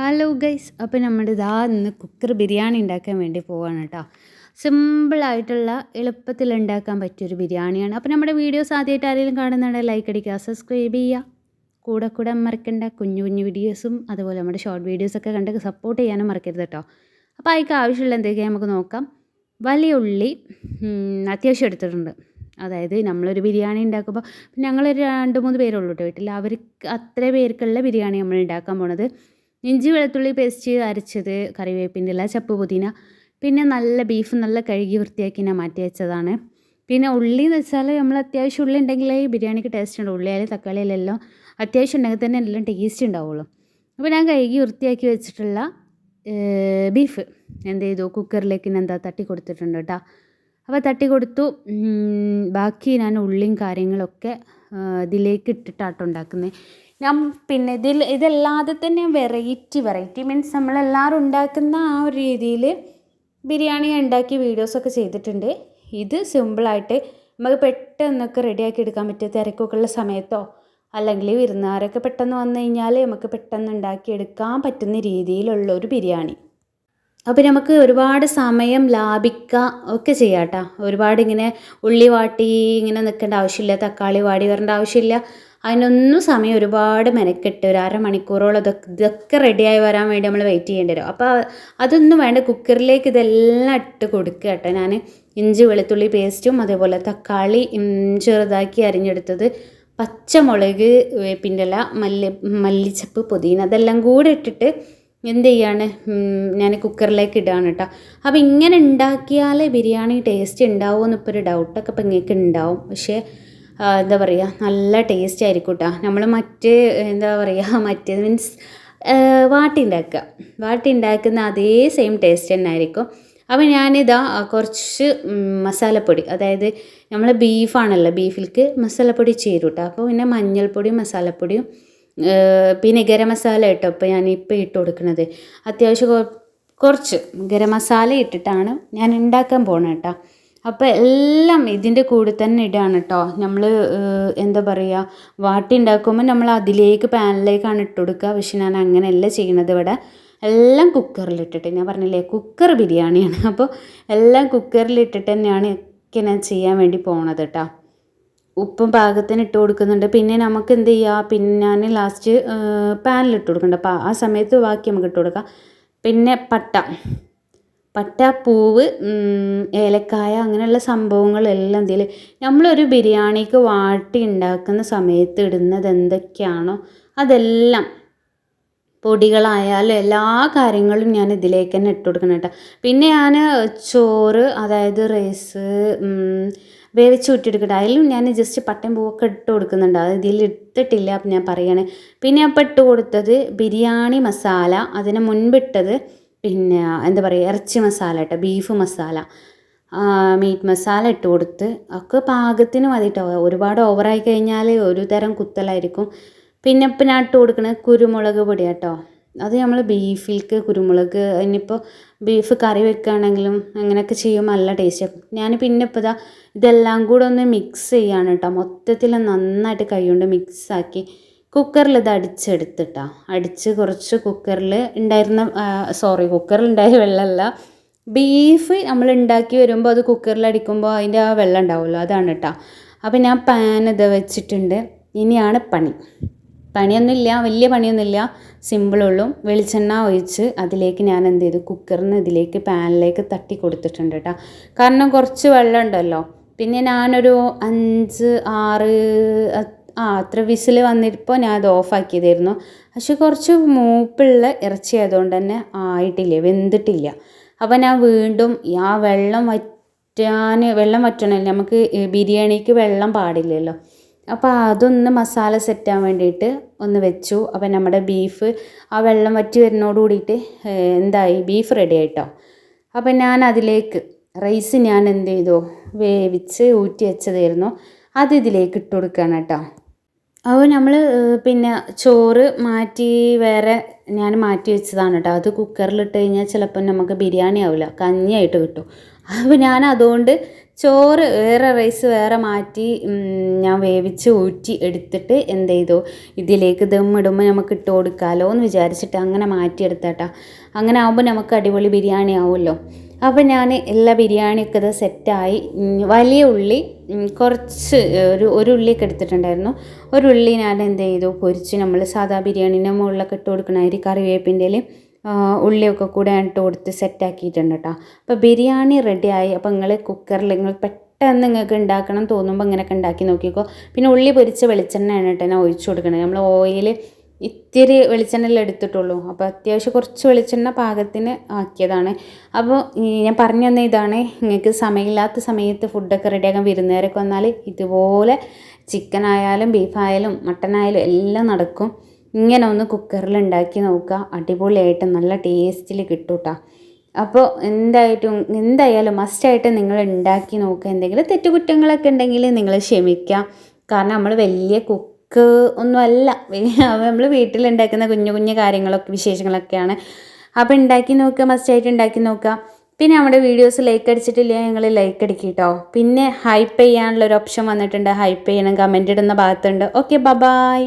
Hello guys അപ്പോൾ നമ്മുടെ ഇതാ ഇന്ന് കുക്കർ ബിരിയാണി ഉണ്ടാക്കാൻ വേണ്ടി പോവാണ് കേട്ടോ സിമ്പിളായിട്ടുള്ള എളുപ്പത്തിൽ ഉണ്ടാക്കാൻ പറ്റിയൊരു ബിരിയാണിയാണ്. അപ്പോൾ നമ്മുടെ വീഡിയോസ് ആദ്യമായിട്ട് ആരെങ്കിലും കാണുന്നുണ്ടെങ്കിൽ ലൈക്ക് അടിക്കുക സബ്സ്ക്രൈബ് ചെയ്യുക. കൂടെ കൂടെ മറക്കേണ്ട കുഞ്ഞു കുഞ്ഞു വീഡിയോസും അതുപോലെ നമ്മുടെ ഷോർട്ട് വീഡിയോസൊക്കെ കണ്ട് സപ്പോർട്ട് ചെയ്യാനും മറക്കരുത് കേട്ടോ അപ്പോൾ അതിക്ക് ആവശ്യമുള്ള എന്തൊക്കെയാണ് നമുക്ക് നോക്കാം. വലിയ ഉള്ളി അത്യാവശ്യം എടുത്തിട്ടുണ്ട്. അതായത് നമ്മളൊരു ബിരിയാണി ഉണ്ടാക്കുമ്പോൾ ഞങ്ങളൊരു രണ്ട് മൂന്ന് പേരുള്ളൂ കേട്ടോ വീട്ടിൽ അവർക്ക് അത്ര പേർക്കുള്ള ബിരിയാണി നമ്മൾ ഉണ്ടാക്കാൻ പോണത്. ഇഞ്ചി വെളുത്തുള്ളി പേസ്റ്റ് അരച്ചത് കറിവേപ്പിന്റെ ഇല ചപ്പ് പുതിന പിന്നെ നല്ല ബീഫ് നല്ല കഴുകി വൃത്തിയാക്കി ഞാൻ മാറ്റി വെച്ചതാണ്. പിന്നെ ഉള്ളി എന്ന് വെച്ചാൽ നമ്മൾ അത്യാവശ്യം ഉള്ളി ഉണ്ടെങ്കിൽ ബിരിയാണിക്ക് ടേസ്റ്റ് ഉണ്ട് ഉള്ളിയായാലും തക്കാളി എല്ലാം അത്യാവശ്യം ഉണ്ടെങ്കിൽ തന്നെ എല്ലാം ടേസ്റ്റ് ഉണ്ടാവുള്ളൂ. അപ്പോൾ ഞാൻ കഴുകി വൃത്തിയാക്കി വെച്ചിട്ടുള്ള ബീഫ് എന്ത് ചെയ്തു? കുക്കറിലേക്ക് ഞാൻ എന്താ തട്ടി കൊടുത്തിട്ടുണ്ട് കേട്ടോ. അപ്പോൾ തട്ടി കൊടുത്തു. ബാക്കി ഞാൻ ഉള്ളിയും കാര്യങ്ങളൊക്കെ ഇതിലേക്ക് ഇട്ടിട്ടാട്ടോ ഉണ്ടാക്കുന്നത്. ഞാൻ പിന്നെ ഇതിൽ ഇതല്ലാതെ തന്നെ വെറൈറ്റി വെറൈറ്റി മീൻസ് നമ്മളെല്ലാവരും ഉണ്ടാക്കുന്ന ആ ഒരു രീതിയിൽ ബിരിയാണി ഉണ്ടാക്കി വീഡിയോസൊക്കെ ചെയ്തിട്ടുണ്ട്. ഇത് സിമ്പിളായിട്ട് നമുക്ക് പെട്ടെന്നൊക്കെ റെഡിയാക്കി എടുക്കാൻ പറ്റിയ തിരക്കൊക്കെ ഉള്ള സമയത്തോ അല്ലെങ്കിൽ വിരുന്നുകാരൊക്കെ പെട്ടെന്ന് വന്നു കഴിഞ്ഞാൽ നമുക്ക് പെട്ടെന്ന് ഉണ്ടാക്കിയെടുക്കാൻ പറ്റുന്ന രീതിയിലുള്ള ഒരു ബിരിയാണി. അപ്പോൾ നമുക്ക് ഒരുപാട് സമയം ലാഭിക്കുക ഒക്കെ ചെയ്യാം കേട്ടോ ഒരുപാട് ഇങ്ങനെ ഉള്ളി വാട്ടി ഇങ്ങനെ നിൽക്കേണ്ട ആവശ്യമില്ല തക്കാളി വാടി വരേണ്ട ആവശ്യമില്ല. അതിനൊന്നും സമയം ഒരുപാട് മെനക്കെട്ട് ഒരു അരമണിക്കൂറോളം ഇതൊക്കെ ഇതൊക്കെ റെഡിയായി വരാൻ വേണ്ടി നമ്മൾ വെയിറ്റ് ചെയ്യേണ്ടി വരും. അപ്പോൾ അതൊന്നും വേണ്ട കുക്കറിലേക്ക് ഇതെല്ലാം ഇട്ട് കൊടുക്കുക കേട്ടോ. ഞാൻ ഇഞ്ചി വെളുത്തുള്ളി പേസ്റ്റും അതേപോലെ തക്കാളി ചെറുതാക്കി അരിഞ്ഞെടുത്തത് പച്ചമുളക് വേപ്പിന്റെ ഇല മല്ലി മല്ലിച്ചപ്പ് പുതിന അതെല്ലാം കൂടെ ഇട്ടിട്ട് എന്ത് ചെയ്യാണ്? ഞാൻ കുക്കറിലേക്ക് ഇടുകയാണ് കേട്ടോ. അപ്പോൾ ഇങ്ങനെ ഉണ്ടാക്കിയാലേ ബിരിയാണി ടേസ്റ്റ് ഉണ്ടാവുമെന്ന് ഇപ്പോൾ ഒരു ഡൗട്ടൊക്കെ ഇപ്പം ഇങ്ങനെയൊക്കെ ഉണ്ടാവും. പക്ഷേ എന്താ പറയുക നല്ല ടേസ്റ്റ് ആയിരിക്കും കേട്ടോ നമ്മൾ മറ്റ് എന്താ പറയുക മറ്റ് മീൻസ് വാട്ടി ഉണ്ടാക്കുക വാട്ടി ഉണ്ടാക്കുന്ന അതേ സെയിം ടേസ്റ്റ് തന്നെ ആയിരിക്കും. അപ്പോൾ ഞാനിതാ കുറച്ച് മസാലപ്പൊടി അതായത് നമ്മൾ ബീഫാണല്ലോ ബീഫിലേക്ക് മസാലപ്പൊടി ചേരും കേട്ടോ അപ്പോൾ പിന്നെ മഞ്ഞൾപ്പൊടിയും മസാലപ്പൊടിയും പിന്നെ ഗരം മസാല കേട്ടോ ഇപ്പോൾ ഞാൻ ഇപ്പോൾ ഇട്ട് കൊടുക്കുന്നത് അത്യാവശ്യം കുറച്ച് ഗരം മസാല ഇട്ടിട്ടാണ് ഞാൻ ഉണ്ടാക്കാൻ പോകണം കേട്ടോ അപ്പോൾ എല്ലാം ഇതിന്റെ കൂടെ തന്നെ ഇടുകയാണ് കേട്ടോ നമ്മൾ എന്താ പറയുക വാട്ടി ഉണ്ടാക്കുമ്പോൾ നമ്മൾ അതിലേക്ക് പാനിലേക്കാണ് ഇട്ട് കൊടുക്കുക പക്ഷെ ഞാൻ അങ്ങനെയല്ല ചെയ്യണത് ഇവിടെ. എല്ലാം കുക്കറിലിട്ടിട്ട് ഞാൻ പറഞ്ഞില്ലേ കുക്കർ ബിരിയാണിയാണ്. അപ്പോൾ എല്ലാം കുക്കറിലിട്ടിട്ട് തന്നെയാണ് ഒക്കെ ഞാൻ ചെയ്യാൻ വേണ്ടി പോണത് കേട്ടോ ഉപ്പും പാകത്തിന് ഇട്ട് കൊടുക്കുന്നുണ്ട്. പിന്നെ നമുക്ക് എന്ത് ചെയ്യുക പിന്നെ ഞാൻ ലാസ്റ്റ് പാനിലിട്ട് കൊടുക്കുന്നുണ്ട് അപ്പോൾ ആ സമയത്ത് ബാക്കി നമുക്ക് ഇട്ട് കൊടുക്കാം. പിന്നെ പട്ട. പട്ട പൂവ് ഉം, ഏലക്കായ അങ്ങനെയുള്ള സംഭവങ്ങളെല്ലാം ഇതിൽ നമ്മളൊരു ബിരിയാണിക്ക് വാട്ടി ഉണ്ടാക്കുന്ന സമയത്ത് ഇടുന്നത് എന്തൊക്കെയാണോ അതെല്ലാം പൊടികളായാലും എല്ലാ കാര്യങ്ങളും ഞാൻ ഇതിലേക്ക് തന്നെ ഇട്ട് കൊടുക്കണം കേട്ടോ. പിന്നെ ഞാൻ ചോറ് അതായത് റൈസ് വേവിച്ച് വിട്ടെടുക്കട്ടെ അതിലും ഞാൻ ജസ്റ്റ് പട്ടയും പൂവൊക്കെ ഇട്ട് കൊടുക്കുന്നുണ്ട്. അത് ഇതിൽ ഇട്ടിട്ടില്ല ഞാൻ പറയുകയാണ് പിന്നെ അപ്പം ഇട്ട് കൊടുത്തത് ബിരിയാണി മസാല അതിന് മുൻപിട്ടത് പിന്നെ എന്താ പറയുക ഇറച്ചി മസാല കേട്ടോ ബീഫ് മസാല മീറ്റ് മസാല ഇട്ട് കൊടുത്ത് ഒക്കെ പാകത്തിന് മതിട്ടോ. ഒരുപാട് ഓവറായി കഴിഞ്ഞാൽ ഒരു തരം കുത്തലായിരിക്കും. പിന്നെ ഞാൻ ഇട്ട് കൊടുക്കുന്നത് കുരുമുളക് പൊടി കേട്ടോ അത് നമ്മൾ ബീഫിലേക്ക് കുരുമുളക് ഇനിയിപ്പോൾ ബീഫ് കറി വെക്കുകയാണെങ്കിലും അങ്ങനെയൊക്കെ ചെയ്യുമ്പോൾ നല്ല ടേസ്റ്റ് ഞാൻ പിന്നെ ഇപ്പോൾ ഇതാ ഇതെല്ലാം കൂടെ ഒന്ന് മിക്സ് ചെയ്യാണ് കേട്ടോ. മൊത്തത്തിൽ നന്നായിട്ട് കൈ കൊണ്ട് മിക്സാക്കി കുക്കറിൽ ഇത് അടിച്ചെടുത്തിട്ടാ. അടിച്ച് കുറച്ച് കുക്കറിൽ ഉണ്ടായിരുന്ന സോറി കുക്കറിൽ ഉണ്ടായ വെള്ളമല്ല. ബീഫ് നമ്മൾ ഉണ്ടാക്കി വരുമ്പോൾ അത് കുക്കറിൽ അടിക്കുമ്പോൾ അതിന്റെ ആ വെള്ളം ഉണ്ടാവുമല്ലോ അതാണ് കേട്ടോ അപ്പോൾ ഞാൻ പാൻ ഇത് വെച്ചിട്ടുണ്ട്. ഇനിയാണ് പണി. പണിയൊന്നുമില്ല വലിയ പണിയൊന്നുമില്ല. സിമ്പിളുള്ളൂ വെളിച്ചെണ്ണ ഒഴിച്ച് അതിലേക്ക് ഞാൻ എന്ത് ചെയ്തു? കുക്കറിന് ഇതിലേക്ക് പാനിലേക്ക് തട്ടി കൊടുത്തിട്ടുണ്ട് കേട്ടോ കാരണം കുറച്ച് വെള്ളം ഉണ്ടല്ലോ. പിന്നെ ഞാനൊരു അഞ്ച് ആറ് ആ അത്ര വിസിൽ വന്നിപ്പോൾ ഞാൻ അത് ഓഫാക്കിയതായിരുന്നു പക്ഷെ കുറച്ച് മൂപ്പുള്ള ഇറച്ചി ആയതുകൊണ്ട് തന്നെ ആയിട്ടില്ല വെന്തിട്ടില്ല. അപ്പോൾ ഞാൻ വീണ്ടും ആ വെള്ളം വറ്റാൻ വെള്ളം വറ്റണമല്ലോ നമുക്ക് ബിരിയാണിക്ക് വെള്ളം പാടില്ലല്ലോ. അപ്പോൾ അതൊന്ന് മസാല സെറ്റാൻ വേണ്ടിയിട്ട് ഒന്ന് വെച്ചു. അപ്പോൾ നമ്മുടെ ബീഫ് ആ വെള്ളം വറ്റി വരുന്നതോട് കൂടിയിട്ട് എന്തായി? ബീഫ് റെഡി ആയിട്ടോ. അപ്പോൾ ഞാൻ അതിലേക്ക് റൈസ് ഞാൻ എന്ത് ചെയ്തു? വേവിച്ച് ഊറ്റി വെച്ചതായിരുന്നു. അത് ഇതിലേക്ക് ഇട്ട് കൊടുക്കുകയാണ് കേട്ടോ. അപ്പോൾ നമ്മൾ പിന്നെ ചോറ് മാറ്റി വേറെ ഞാൻ മാറ്റി വെച്ചതാണ് കേട്ടോ അത് കുക്കറിലിട്ട് കഴിഞ്ഞാൽ ചിലപ്പോൾ നമുക്ക് ബിരിയാണി ആവില്ല കഞ്ഞിയായിട്ട് കിട്ടും. അപ്പോൾ ഞാൻ അതുകൊണ്ട് ചോറ് വേറെ റൈസ് വേറെ മാറ്റി ഞാൻ വേവിച്ച് ഊറ്റി എടുത്തിട്ട് എന്ത് ചെയ്തു? ഇതിലേക്ക് ദം ഇടുമ്പോൾ നമുക്ക് ഇട്ട് കൊടുക്കാമല്ലോ എന്ന് വിചാരിച്ചിട്ട് അങ്ങനെ മാറ്റിയെടുത്തേട്ടാ. അങ്ങനെ ആകുമ്പോൾ നമുക്ക് അടിപൊളി ബിരിയാണി ആവുമല്ലോ. അപ്പോൾ ഞാൻ എല്ലാ ബിരിയാണിയൊക്കെ ഇത് സെറ്റായി. വലിയ ഉള്ളി കുറച്ച് ഒരു ഒരു ഉള്ളിയൊക്കെ എടുത്തിട്ടുണ്ടായിരുന്നു. ഒരു ഉള്ളി ഞാൻ എന്ത് ചെയ്തു? പൊരിച്ച് നമ്മൾ സാധാ ബിരിയാണീന്റെ മുകളിലൊക്കെ ഇട്ട് കൊടുക്കണ അരി കറിവേപ്പിന്റെ ഉള്ളിയൊക്കെ കൂടെ ഇട്ട് കൊടുത്ത് സെറ്റാക്കിയിട്ടുണ്ട് കേട്ടോ അപ്പോൾ ബിരിയാണി റെഡിയായി. അപ്പോൾ നിങ്ങൾ കുക്കറിൽ നിങ്ങൾ പെട്ടെന്ന് നിങ്ങൾക്ക് ഉണ്ടാക്കണം തോന്നുമ്പോൾ ഇങ്ങനെയൊക്കെ ഉണ്ടാക്കി നോക്കിക്കോ. പിന്നെ ഉള്ളി പൊരിച്ച വെളിച്ചെണ്ണയാണ് കേട്ടോ ഞാൻ ഒഴിച്ചു കൊടുക്കണത്. നമ്മൾ ഓയിൽ ഇത്തിരി വെളിച്ചെണ്ണയിൽ എടുത്തിട്ടുള്ളൂ. അപ്പോൾ അത്യാവശ്യം കുറച്ച് വെളിച്ചെണ്ണ പാകത്തിന് ആക്കിയതാണ്. അപ്പോൾ ഞാൻ പറഞ്ഞു തന്ന ഇതാണ് നിങ്ങൾക്ക് സമയമില്ലാത്ത സമയത്ത് ഫുഡൊക്കെ റെഡിയാക്കാൻ വിരുന്നുകാരൊക്കെ വന്നാൽ ഇതുപോലെ ചിക്കൻ ആയാലും ബീഫായാലും മട്ടനായാലും എല്ലാം നടക്കും. ഇങ്ങനെ ഒന്ന് കുക്കറിൽ ഉണ്ടാക്കി നോക്കുക. അടിപൊളിയായിട്ട് നല്ല ടേസ്റ്റിൽ കിട്ടും കേട്ടോ അപ്പോൾ എന്തായിട്ടും എന്തായാലും മസ്റ്റായിട്ട് നിങ്ങൾ ഉണ്ടാക്കി നോക്കുക. എന്തെങ്കിലും തെറ്റുകുറ്റങ്ങളൊക്കെ ഉണ്ടെങ്കിൽ നിങ്ങൾ ക്ഷമിക്കുക. കാരണം നമ്മൾ വലിയ കുക്ക് ഒന്നും അല്ല നമ്മൾ വീട്ടിലുണ്ടാക്കുന്ന കുഞ്ഞു കുഞ്ഞു കാര്യങ്ങളൊക്കെ വിശേഷങ്ങളൊക്കെയാണ്. അപ്പോൾ ഉണ്ടാക്കി നോക്കുക മസ്റ്റായിട്ട് ഉണ്ടാക്കി നോക്കുക. പിന്നെ നമ്മുടെ വീഡിയോസ് ലൈക്ക് അടിച്ചിട്ടില്ല ഞങ്ങൾ ലൈക്ക് അടിക്കുക കേട്ടോ പിന്നെ ഹൈപ്പ് ചെയ്യാനുള്ള ഒരു ഓപ്ഷൻ വന്നിട്ടുണ്ട്. ഹൈപ്പ് ചെയ്യണം കമന്റ് ഇടുന്ന ഭാഗത്തുണ്ട്. Okay bye